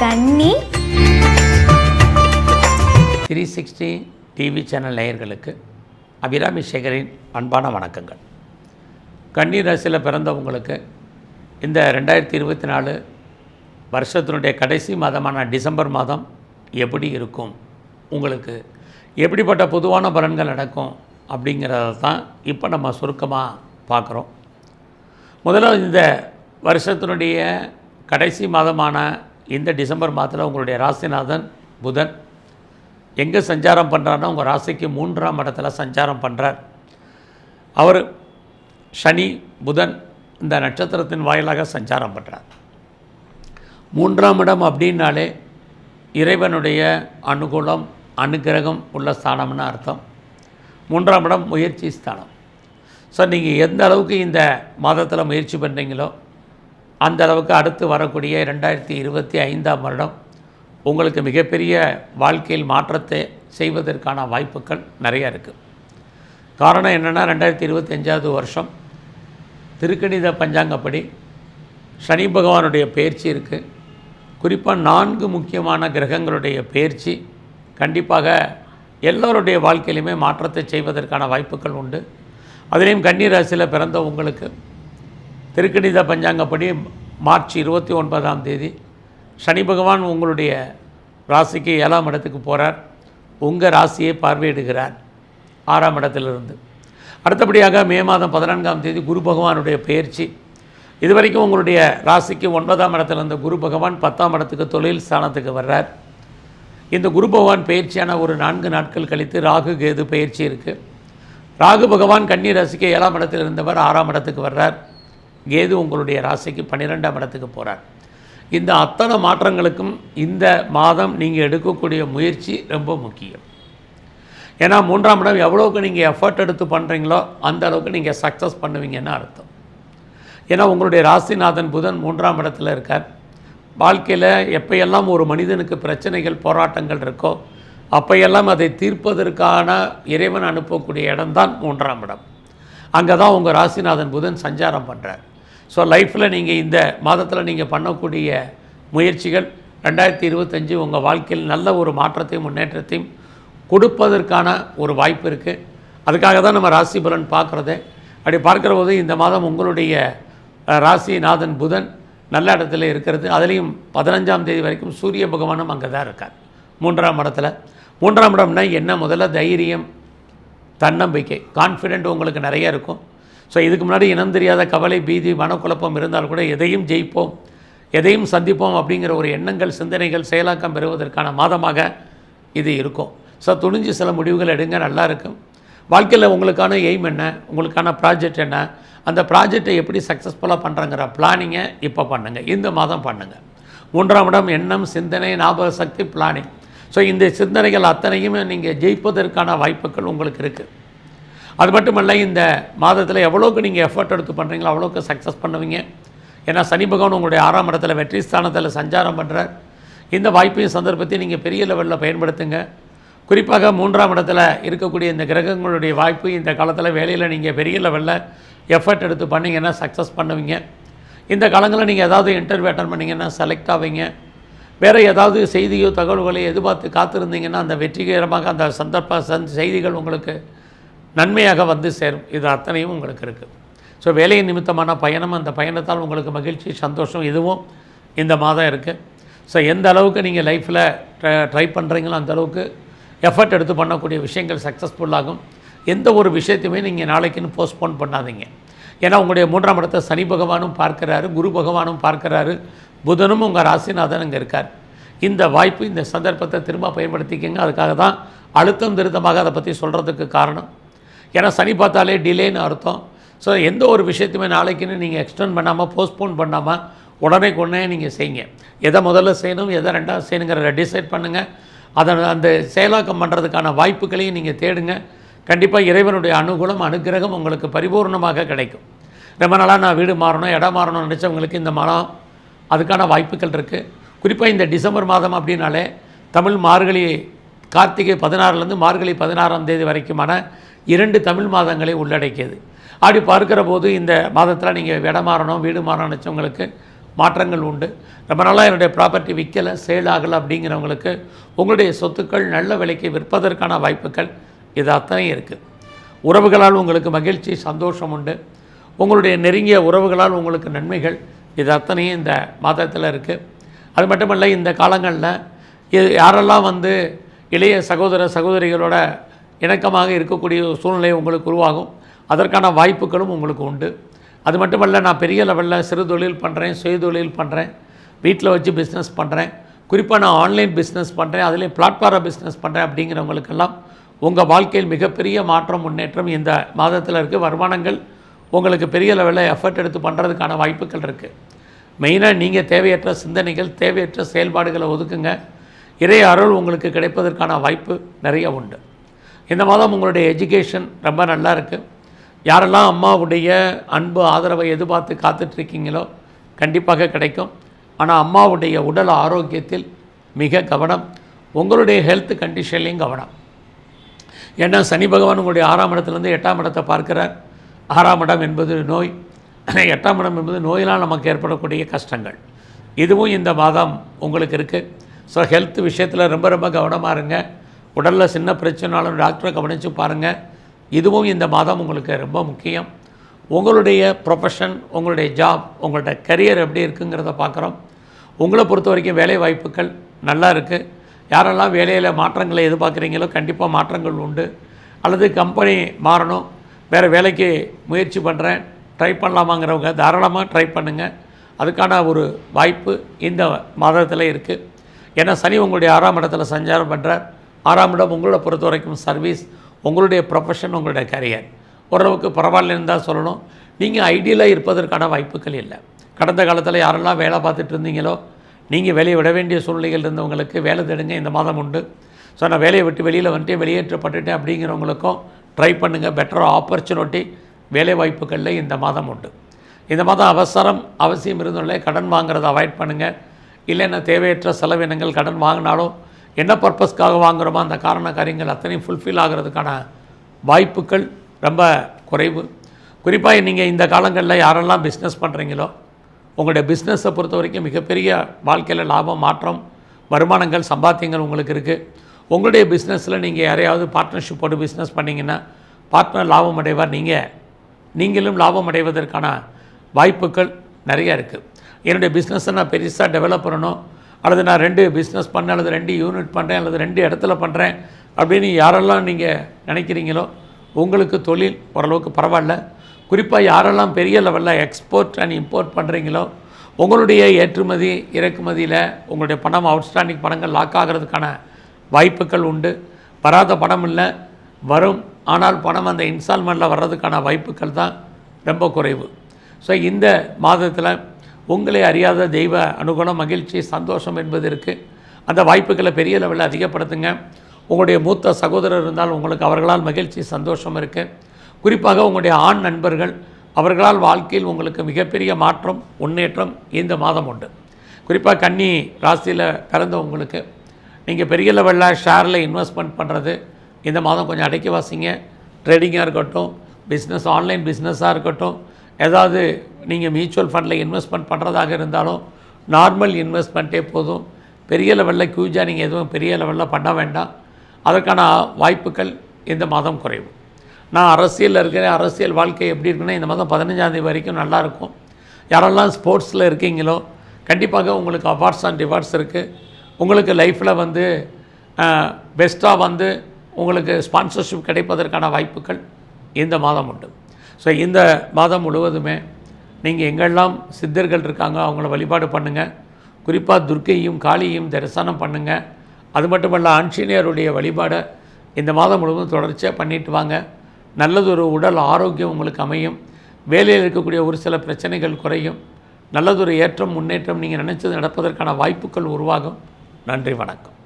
கன்னி three sixty TV channel நேயர்களுக்கு அபிராமி சேகரின் அன்பான வணக்கங்கள். கன்னி ராசியில் பிறந்தவங்களுக்கு இந்த ரெண்டாயிரத்தி இருபத்தி நாலு வருஷத்தினுடைய கடைசி மாதமான டிசம்பர் மாதம் எப்படி இருக்கும்? உங்களுக்கு எப்படிப்பட்ட பொதுவான பலன்கள் நடக்கும்? அப்படிங்கிறத தான் இப்போ நம்ம சுருக்கமாக பார்க்குறோம். முதல்ல இந்த வருஷத்தினுடைய கடைசி மாதமான இந்த டிசம்பர் மாதத்தில் உங்களுடைய ராசிநாதன் புதன் எங்கே சஞ்சாரம் பண்ணுறாருன்னா உங்கள் ராசிக்கு மூன்றாம் இடத்துல சஞ்சாரம் பண்ணுறார் அவர் சனி புதன் இந்த நட்சத்திரத்தின் வாயிலாக சஞ்சாரம் பண்ணுறார் மூன்றாம் இடம் அப்படின்னாலே இறைவனுடைய அனுகூலம் அனுகிரகம் உள்ள ஸ்தானம்னு அர்த்தம். மூன்றாம் இடம் முயற்சி ஸ்தானம். ஸோ நீங்கள் எந்த அளவுக்கு இந்த மாதத்தில் முயற்சி பண்ணுறீங்களோ அந்த அளவுக்கு அடுத்து வரக்கூடிய ரெண்டாயிரத்தி இருபத்தி ஐந்தாம் வருடம் உங்களுக்கு மிகப்பெரிய வாழ்க்கையில் மாற்றத்தை செய்வதற்கான வாய்ப்புகள் நிறைய இருக்குது காரணம் என்னென்னா ரெண்டாயிரத்தி இருபத்தஞ்சாவது வருஷம் திருக்கணித பஞ்சாங்கப்படி சனி பகவானுடைய பயிற்சி இருக்குது குறிப்பாக நான்கு முக்கியமான கிரகங்களுடைய பயிற்சி கண்டிப்பாக எல்லோருடைய வாழ்க்கையிலுமே மாற்றத்தை செய்வதற்கான வாய்ப்புகள் உண்டு. அதிலையும் கன்னிராசியில் பிறந்த உங்களுக்கு திருக்கணித பஞ்சாங்கப்படி மார்ச் இருபத்தி ஒன்பதாம் தேதி சனி பகவான் உங்களுடைய ராசிக்கு ஏழாம் இடத்துக்கு போகிறார் உங்கள் ராசியை பார்வையிடுகிறார். ஆறாம் இடத்திலிருந்து. அடுத்தபடியாக மே மாதம் பதினான்காம் தேதி குரு பகவானுடைய பயிற்சி. இதுவரைக்கும் உங்களுடைய ராசிக்கு ஒன்பதாம் இடத்துல இருந்த குரு பகவான் பத்தாம் இடத்துக்கு தொழில் ஸ்தானத்துக்கு வர்றார். இந்த குரு பகவான் பயிற்சியான ஒரு நான்கு நாட்கள் கழித்து ராகு கேது பயிற்சி இருக்குது ராகு பகவான் கன்னி ராசிக்கு ஏழாம் இடத்தில் இருந்தவர் ஆறாம் இடத்துக்கு வர்றார். கேது உங்களுடைய ராசிக்கு பன்னிரெண்டாம் இடத்துக்கு போகிறார் இந்த அத்தனை மாற்றங்களுக்கும் இந்த மாதம் நீங்கள் எடுக்கக்கூடிய முயற்சி ரொம்ப முக்கியம். ஏன்னா மூன்றாம் இடம் எவ்வளோக்கு நீங்கள் எஃபர்ட் எடுத்து பண்ணுறீங்களோ அந்த அளவுக்கு நீங்கள் சக்ஸஸ் பண்ணுவீங்கன்னு அர்த்தம். ஏன்னா உங்களுடைய ராசிநாதன் புதன் மூன்றாம் இடத்துல இருக்கார். வாழ்க்கையில் எப்பையெல்லாம் ஒரு மனிதனுக்கு பிரச்சனைகள் போராட்டங்கள் இருக்கோ அப்பையெல்லாம் அதை தீர்ப்பதற்கான இறைவன் அனுப்பக்கூடிய இடம்தான் மூன்றாம் இடம். அங்கே தான் உங்கள் ராசிநாதன் புதன் சஞ்சாரம் பண்ணுறார் ஸோ லைஃப்பில் நீங்கள் இந்த மாதத்தில் நீங்கள் பண்ணக்கூடிய முயற்சிகள் ரெண்டாயிரத்தி இருபத்தஞ்சி உங்கள் வாழ்க்கையில் நல்ல ஒரு மாற்றத்தையும் முன்னேற்றத்தையும் கொடுப்பதற்கான ஒரு வாய்ப்பு இருக்குது அதுக்காக தான் நம்ம ராசி பலன் பார்க்குறது. அப்படி பார்க்குற போது இந்த மாதம் உங்களுடைய ராசிநாதன் புதன் நல்ல இடத்துல இருக்கிறது. அதுலேயும் பதினஞ்சாம் தேதி வரைக்கும் சூரிய பகவானும் அங்கே தான் இருக்கார். மூன்றாம் இடத்துல. மூன்றாம் இடம்னா என்ன? முதல்ல தைரியம் தன்னம்பிக்கை. கான்ஃபிடென்ட் உங்களுக்கு நிறைய இருக்கும். ஸோ இதுக்கு முன்னாடி இனம் தெரியாத கவலை பீதி மனக்குழப்பம் இருந்தால் கூட எதையும் ஜெயிப்போம் எதையும் சந்திப்போம் அப்படிங்கிற ஒரு எண்ணங்கள் சிந்தனைகள் செயலாக்கம் பெறுவதற்கான மாதமாக இது இருக்கும். ஸோ துணிஞ்சு சில முடிவுகள் எடுங்க நல்லா இருக்கும். வாழ்க்கையில் உங்களுக்கான எய்ம் என்ன? உங்களுக்கான ப்ராஜெக்ட் என்ன? அந்த ப்ராஜெக்டை எப்படி சக்ஸஸ்ஃபுல்லாக பண்ணுறங்கிற பிளானிங்கை இப்போ பண்ணுங்கள் இந்த மாதம் பண்ணுங்கள் மூன்றாம் இடம் எண்ணம் சிந்தனை ஞாபக சக்தி பிளானிங் ஸோ இந்த சிந்தனைகள் அத்தனையும் நீங்கள் ஜெயிப்பதற்கான வாய்ப்புகள் உங்களுக்கு இருக்குது அது மட்டுமல்ல இந்த மாதத்தில் எவ்வளோக்கு நீங்கள் எஃபர்ட் எடுத்து பண்ணுறீங்களோ அவ்வளோக்கு சக்ஸஸ் பண்ணுவீங்க. ஏன்னா சனி பகவான் உங்களுடைய ஆறாம் இடத்துல வெற்றி ஸ்தானத்தில் சஞ்சாரம் பண்ணுறார் இந்த வாய்ப்பையும் சந்தர்ப்பத்தையும் நீங்கள் பெரிய லெவலில் பயன்படுத்துங்க. குறிப்பாக மூன்றாம் இடத்துல இருக்கக்கூடிய இந்த கிரகங்களுடைய வாய்ப்பு இந்த காலத்தில் வேலையில் நீங்கள் பெரிய லெவலில் எஃபர்ட் எடுத்து பண்ணீங்கன்னா சக்ஸஸ் பண்ணுவீங்க. இந்த காலங்களில் நீங்கள் ஏதாவது இன்டர்வியூ அட்டன் பண்ணிங்கன்னா செலக்ட் ஆவீங்க. வேறு ஏதாவது செய்தியோ தகவல்களை எதிர்பார்த்து காத்திருந்தீங்கன்னா அந்த வெற்றிகரமாக அந்த சந்தர்ப்ப சந் செய்திகள் உங்களுக்கு நன்மையாக வந்து சேரும். இது அத்தனையும் உங்களுக்கு இருக்குது ஸோ வேலையின் நிமித்தமான பயணம் அந்த பயணத்தால் உங்களுக்கு மகிழ்ச்சி சந்தோஷம் இதுவும் இந்த மாதம் இருக்குது ஸோ எந்த அளவுக்கு நீங்கள் லைஃப்பில் ட்ரை பண்ணுறீங்களோ அந்த அளவுக்கு எஃபர்ட் எடுத்து பண்ணக்கூடிய விஷயங்கள் சக்ஸஸ்ஃபுல்லாகும் எந்த ஒரு விஷயத்தையுமே நீங்கள் நாளைக்குன்னு போஸ்ட்போன் பண்ணாதீங்க. ஏன்னா உங்களுடைய மூன்றாம் இடத்தை சனி பகவானும் பார்க்கிறாரு குரு பகவானும் பார்க்கிறாரு. புதனும் உங்கள் ராசிநாதன் அங்கே இருக்கார். இந்த வாய்ப்பு இந்த சந்தர்ப்பத்தை திரும்ப பயன்படுத்திக்கங்க. அதுக்காக தான் அழுத்தம் திருத்தமாக அதை பற்றி சொல்கிறதுக்கு காரணம். ஏன்னா சனி பார்த்தாலே டிலேன்னு அர்த்தம். ஸோ எந்த ஒரு விஷயத்தையுமே நாளைக்குன்னு நீங்கள் எக்ஸ்டெண்ட் பண்ணாமல் போஸ்ட்போன் பண்ணாமல் உடனே கொண்டே நீங்கள் செய்யுங்க. எதை முதல்ல செய்யணும் எதை ரெண்டாவது செய்யணுங்கிறத டிசைட் பண்ணுங்கள் அதை அந்த செயலாக்கம் பண்ணுறதுக்கான வாய்ப்புகளையும் நீங்கள் தேடுங்க. கண்டிப்பாக இறைவனுடைய அனுகூலம் அனுக்கிரகம் உங்களுக்கு பரிபூர்ணமாக கிடைக்கும். ரொம்ப நாளாக நான் வீடு மாறணும் இடம் மாறணும்னு நினச்சவங்களுக்கு இந்த மாதம் அதுக்கான வாய்ப்புகள் இருக்குது குறிப்பாக இந்த டிசம்பர் மாதம் அப்படின்னாலே தமிழ் மார்கழி கார்த்திகை பதினாறுலேருந்து மார்கழி பதினாறாம் தேதி வரைக்குமான இரண்டு தமிழ் மாதங்களை உள்ளடக்கியது. அப்படி பார்க்கிற போது இந்த மாதத்தில் நீங்கள் இடம் மாறணும் வீடு மாறணும் நினச்சவங்களுக்கு மாற்றங்கள் உண்டு. ரொம்ப நாளாக என்னுடைய ப்ராப்பர்ட்டி விற்கலை சேல் ஆகலை அப்படிங்கிறவங்களுக்கு உங்களுடைய சொத்துக்கள் நல்ல விலைக்கு விற்பதற்கான வாய்ப்புகள் இது அத்தனையும் இருக்குது உறவுகளால் உங்களுக்கு மகிழ்ச்சி சந்தோஷம் உண்டு. உங்களுடைய நெருங்கிய உறவுகளால் உங்களுக்கு நன்மைகள் இது அத்தனையும் இந்த மாதத்தில் இருக்குது அது மட்டுமல்ல இந்த காலங்களில் இது யாரெல்லாம் வந்து இளைய சகோதர சகோதரிகளோட இணக்கமாக இருக்கக்கூடிய சூழ்நிலை உங்களுக்கு உருவாகும். அதற்கான வாய்ப்புகளும் உங்களுக்கு உண்டு. அது மட்டுமல்ல நான் பெரிய லெவலில் சிறு தொழில் பண்ணுறேன் சுய தொழில் பண்ணுறேன் வீட்டில் வச்சு பிஸ்னஸ் பண்ணுறேன் குறிப்பாக நான் ஆன்லைன் பிஸ்னஸ் பண்ணுறேன் அதுலேயும் பிளாட்ஃபார்ம் பிஸ்னஸ் பண்ணுறேன் அப்படிங்கிறவங்களுக்கெல்லாம் உங்கள் வாழ்க்கையில் மிகப்பெரிய மாற்றம் முன்னேற்றம் இந்த மாதத்தில் இருக்குது வருமானங்கள் உங்களுக்கு பெரிய லெவலில் எஃபர்ட் எடுத்து பண்ணுறதுக்கான வாய்ப்புகள் இருக்குது மெயினாக நீங்கள் தேவையற்ற சிந்தனைகள் தேவையற்ற செயல்பாடுகளை ஒதுக்குங்க. இறை அருள் உங்களுக்கு கிடைப்பதற்கான வாய்ப்பு நிறைய உண்டு. இந்த மாதம் உங்களுடைய எஜுகேஷன் ரொம்ப நல்லா இருக்குது யாரெல்லாம் அம்மாவுடைய அன்பு ஆதரவை எதிர்பார்த்து காத்துட்ருக்கீங்களோ கண்டிப்பாக கிடைக்கும். ஆனால் அம்மாவுடைய உடல் ஆரோக்கியத்தில் மிக கவனம். உங்களுடைய ஹெல்த் கண்டிஷன்லேயும் கவனம். ஏன்னா சனி பகவான் உங்களுடைய ஆறாம் இடத்துலேருந்து எட்டாம் இடத்தை பார்க்கிறார். ஆறாம் இடம் என்பது நோய். எட்டாம் இடம் என்பது நோயினால் நமக்கு ஏற்படக்கூடிய கஷ்டங்கள். இதுவும் இந்த மாதம் உங்களுக்கு இருக்குது ஸோ ஹெல்த் விஷயத்தில் ரொம்ப ரொம்ப கவனமாக இருங்க. உடலில் சின்ன பிரச்சனைனாலும் டாக்டரை கவனித்து பாருங்கள் இதுவும் இந்த மாதம் உங்களுக்கு ரொம்ப முக்கியம். உங்களுடைய ப்ரொஃபஷன் உங்களுடைய ஜாப் உங்களோட கரியர் எப்படி இருக்குங்கிறத பார்க்குறோம். உங்களை பொறுத்த வரைக்கும் வேலை வாய்ப்புகள் நல்லா இருக்குது யாரெல்லாம் வேலையில் மாற்றங்களை எதிர்பார்க்குறீங்களோ கண்டிப்பாக மாற்றங்கள் உண்டு. அல்லது கம்பெனி மாறணும். வேறு வேலைக்கு முயற்சி பண்ணுறேன் ட்ரை பண்ணலாமாங்கிறவங்க தாராளமாக ட்ரை பண்ணுங்கள் அதுக்கான ஒரு வாய்ப்பு இந்த மாதத்தில் இருக்குது ஏன்னா சனி உங்களுடைய ஆறாம் இடத்துல சஞ்சாரம் பண்ணுறார் ஆறாம் இடம் உங்களோட பொறுத்த வரைக்கும் சர்வீஸ் உங்களுடைய ப்ரொஃபஷன் உங்களுடைய கரியர் ஓரளவுக்கு பரவாயில்லன்னு தான் சொல்லணும். நீங்கள் ஐடியலாக இருப்பதற்கான வாய்ப்புகள் இல்லை. கடந்த காலத்தில் யாரெல்லாம் வேலை பார்த்துட்டு இருந்தீங்களோ நீங்கள் வேலையை விட வேண்டிய சூழ்நிலைகள் இருந்தவங்களுக்கு வேலை தேடுங்க இந்த மாதம் உண்டு. ஸோ நான் வேலையை விட்டு வெளியில் வந்துட்டு வெளியேற்றப்பட்டுட்டேன் அப்படிங்கிறவங்களுக்கும் ட்ரை பண்ணுங்கள் பெட்டர் ஆப்பர்ச்சுனிட்டி வேலை வாய்ப்புகளில் இந்த மாதம் உண்டு. இந்த மாதம் அவசரம் அவசியம் இருந்தாலே கடன் வாங்குறதை அவாய்ட் பண்ணுங்கள் இல்லைன்னா தேவையற்ற செலவினங்கள் கடன் வாங்கினாலும் என்ன பர்பஸ்க்காக வாங்குகிறோமோ அந்த காரண காரியங்கள் அத்தனையும் ஃபுல்ஃபில் ஆகிறதுக்கான வாய்ப்புகள் ரொம்ப குறைவு. குறிப்பாக நீங்கள் இந்த காலங்களில் யாரெல்லாம் பிஸ்னஸ் பண்ணுறீங்களோ உங்களுடைய பிஸ்னஸை பொறுத்த வரைக்கும் மிகப்பெரிய வாழ்க்கையில் லாபம் மாற்றம் வருமானங்கள் சம்பாத்தியங்கள் உங்களுக்கு இருக்குது உங்களுடைய பிஸ்னஸில் நீங்கள் யாரையாவது பார்ட்னர்ஷிப் போட்டு பிஸ்னஸ் பண்ணிங்கன்னா பார்ட்னர் லாபம் அடைவார். நீங்கள் நீங்களும் லாபம் அடைவதற்கான வாய்ப்புகள் நிறைய இருக்குது என்னுடைய பிஸ்னஸை நான் பெருசாக டெவலப் பண்ணணும். அல்லது நான் ரெண்டு பிஸ்னஸ் பண்ணேன் அல்லது ரெண்டு யூனிட் பண்ணுறேன் அல்லது ரெண்டு இடத்துல பண்ணுறேன் அப்படின்னு யாரெல்லாம் நீங்கள் நினைக்கிறீங்களோ உங்களுக்கு தொழில் ஓரளவுக்கு பரவாயில்ல. குறிப்பாக யாரெல்லாம் பெரிய லெவலில் எக்ஸ்போர்ட் அண்ட் இம்போர்ட் பண்ணுறீங்களோ உங்களுடைய ஏற்றுமதி இறக்குமதியில் உங்களுடைய பணம் அவுட்ஸ்டாண்டிங் பணங்கள் லாக் ஆகிறதுக்கான வாய்ப்புகள் உண்டு. வராத பணம் இல்லை வரும். ஆனால் பணம் அந்த இன்ஸ்டால்மெண்ட்டில் வர்றதுக்கான வாய்ப்புகள் தான் ரொம்ப குறைவு. ஸோ இந்த மாதத்தில் உங்களை அறியாத தெய்வ அனுகூலம் மகிழ்ச்சி சந்தோஷம் என்பது இருக்குது அந்த வாய்ப்புகளை பெரிய லெவலில் அதிகப்படுத்துங்க. உங்களுடைய மூத்த சகோதரர் இருந்தால் உங்களுக்கு அவர்களால் மகிழ்ச்சி சந்தோஷம் இருக்குது குறிப்பாக உங்களுடைய ஆண் நண்பர்கள் அவர்களால் வாழ்க்கையில் உங்களுக்கு மிகப்பெரிய மாற்றம் முன்னேற்றம் இந்த மாதம் உண்டு. குறிப்பாக கன்னி ராசியில் பிறந்தவங்களுக்கு நீங்கள் பெரிய லெவலில் ஷேரில் இன்வெஸ்ட்மெண்ட் பண்ணுறது இந்த மாதம் கொஞ்சம் அடக்கி வாசிங்க. ட்ரேடிங்காக இருக்கட்டும் பிஸ்னஸ் ஆன்லைன் பிஸ்னஸாக இருக்கட்டும் ஏதாவது நீங்கள் மியூச்சுவல் ஃபண்டில் இன்வெஸ்ட்மெண்ட் பண்ணுறதாக இருந்தாலும் நார்மல் இன்வெஸ்ட்மெண்ட்டே போதும். பெரிய லெவலில் க்யூஜாக நீங்கள் எதுவும் பெரிய லெவலில் பண்ண வேண்டாம். அதற்கான வாய்ப்புகள் இந்த மாதம் குறைவு. நான் அரசியலில் இருக்கிறேன் அரசியல் வாழ்க்கை எப்படி இருக்குன்னா இந்த மாதம் பதினஞ்சாந்தேதி வரைக்கும் நல்லாயிருக்கும் யாரெல்லாம் ஸ்போர்ட்ஸில் இருக்கீங்களோ கண்டிப்பாக உங்களுக்கு அவார்ட்ஸ் அண்ட் ரிவார்ட்ஸ் இருக்குது உங்களுக்கு லைஃப்பில் வந்து பெஸ்ட்டாக வந்து உங்களுக்கு ஸ்பான்சர்ஷிப் கிடைப்பதற்கான வாய்ப்புகள் இந்த மாதம் உண்டு. ஸோ இந்த மாதம் முழுவதுமே நீங்கள் எங்கெல்லாம் சித்தர்கள் இருக்காங்க அவங்கள வழிபாடு பண்ணுங்கள் குறிப்பாக துர்க்கையும் காளியும் தரிசனம் பண்ணுங்கள் அது மட்டுமல்ல ஆஞ்சநேயருடைய வழிபாடை இந்த மாதம் முழுவதும் தொடர்ச்சியாக பண்ணிட்டு வாங்க. நல்லதொரு உடல் ஆரோக்கியம் உங்களுக்கு அமையும். வேலையில் இருக்கக்கூடிய ஒரு சில பிரச்சனைகள் குறையும். நல்லதொரு ஏற்றம் முன்னேற்றம் நீங்கள் நினச்சது நடப்பதற்கான வாய்ப்புகள் உருவாகும். நன்றி வணக்கம்.